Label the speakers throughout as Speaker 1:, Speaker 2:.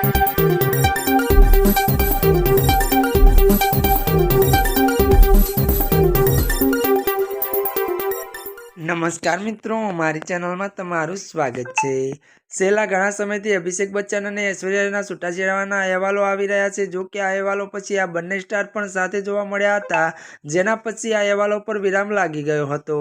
Speaker 1: નમસ્કાર મિત્રો મારી ચેનલમાં તમારું સ્વાગત છે. છેલ્લા ઘણા સમયથી અભિષેક બચ્ચન અને ઐશ્વર્યાના છૂટાછેડાના અહેવાલો આવી રહ્યા છે. જો કે આ અહેવાલો પછી આ બંને સ્ટાર પણ સાથે જોવા મળ્યા હતા, જેના પછી આ અહેવાલો પર વિરામ લાગી ગયો હતો.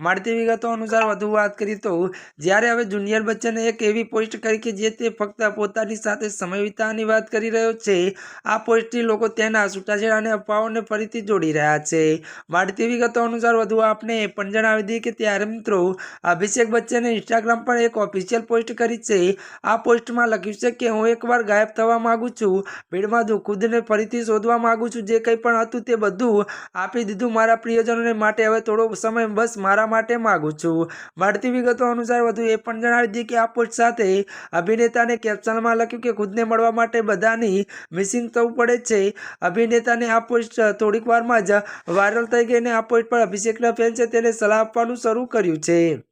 Speaker 1: મળતી વિગતો અનુસાર વધુ વાત કરી તો, જ્યારે હવે જુનિયર બચ્ચને એક એવી પોસ્ટ કરી કે જે તે ફક્ત પોતાની સાથે સમય વિતાવવાની વાત કરી રહ્યો છે, આ પોસ્ટથી લોકો તેના છૂટાછેડાને અફવાઓને ફરીથી જોડી રહ્યા છે. મળતી વિગતો અનુસાર વધુ આપણે એ પણ જણાવી દઈએ કે ત્યારે મિત્રો, અભિષેક બચ્ચને ઇન્સ્ટાગ્રામ પર એક ઓફિશિયલ પોસ્ટ કરી છે આ પોસ્ટમાં લખ્યું છે કે હું એકવાર ગાયબ થવા માગું છું. ભીડમાં હું ખુદને ફરીથી શોધવા માગું છું. જે કંઈ પણ હતું તે બધું આપી દીધું મારા પ્રિયજનોને માટે. હવે થોડો સમય બસ મારા માટે માગું છું. મળતી વિગતો અનુસાર વધુ એ પણ જણાવી દીધી કે આ પોસ્ટ સાથે અભિનેતાને કેપ્શનમાં લખ્યું કે ખુદને મળવા માટે બધાની મિસિંગ થવું પડે છે. અભિનેતાને આ પોસ્ટ થોડીક વારમાં જ વાયરલ થઈ ગઈ અને આ પોસ્ટ પર અભિષેકના ફેન છે તેને સલાહ આપવાનું શરૂ કર્યું છે.